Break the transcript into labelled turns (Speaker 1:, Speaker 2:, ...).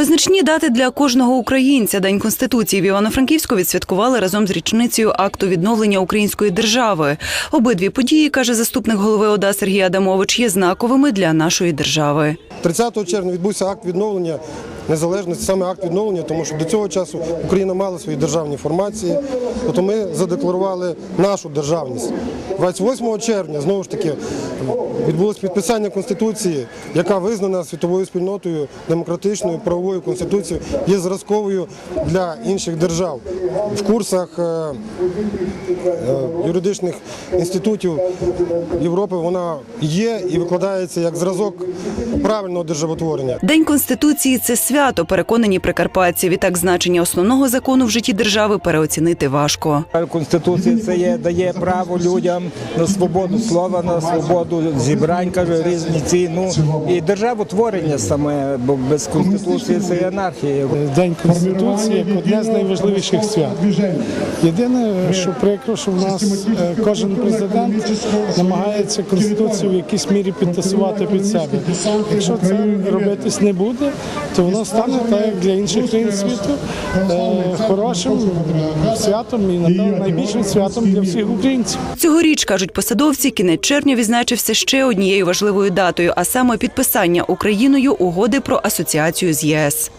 Speaker 1: Визначні дати для кожного українця. День конституції в Івано-Франківську відсвяткували разом з річницею акту відновлення української держави. Обидві події, каже заступник голови ОДА Сергій Адамович, є знаковими для нашої держави.
Speaker 2: 30 червня відбувся акт відновлення незалежності, саме акт відновлення, тому що до цього часу Україна мала свої державні формації, тобто ми задекларували нашу державність. 28 червня знову ж таки відбулося підписання конституції, яка визнана світовою спільнотою демократичною правовою конституцією, є зразковою для інших держав. В курсах е, е, юридичних інститутів Європи вона є і викладається як зразок правильного державотворення.
Speaker 1: День конституції це свято, переконані прикарпатці. Відтак значення основного закону в житті держави переоцінити важко.
Speaker 3: Конституція це є, дає право людям на свободу слова, на свободу зібрань, каже, різні ці. Ну і державотворення саме, бо без конституції це є анархія.
Speaker 4: День Конституції як одне з найважливіших свят. Єдине, що прикро, що в нас е, кожен президент намагається Конституцію в якійсь мірі підтасувати під себе. Якщо це робитись не буде, то воно стане так, як для інших країн світу е, хорошим святом і напевно найбільшим святом для всіх українців.
Speaker 1: Цьогоріч, кажуть посадовці, кінець червня відзначився ще однією важливою датою, а саме підписання Україною угоди про асоціацію з ЄС.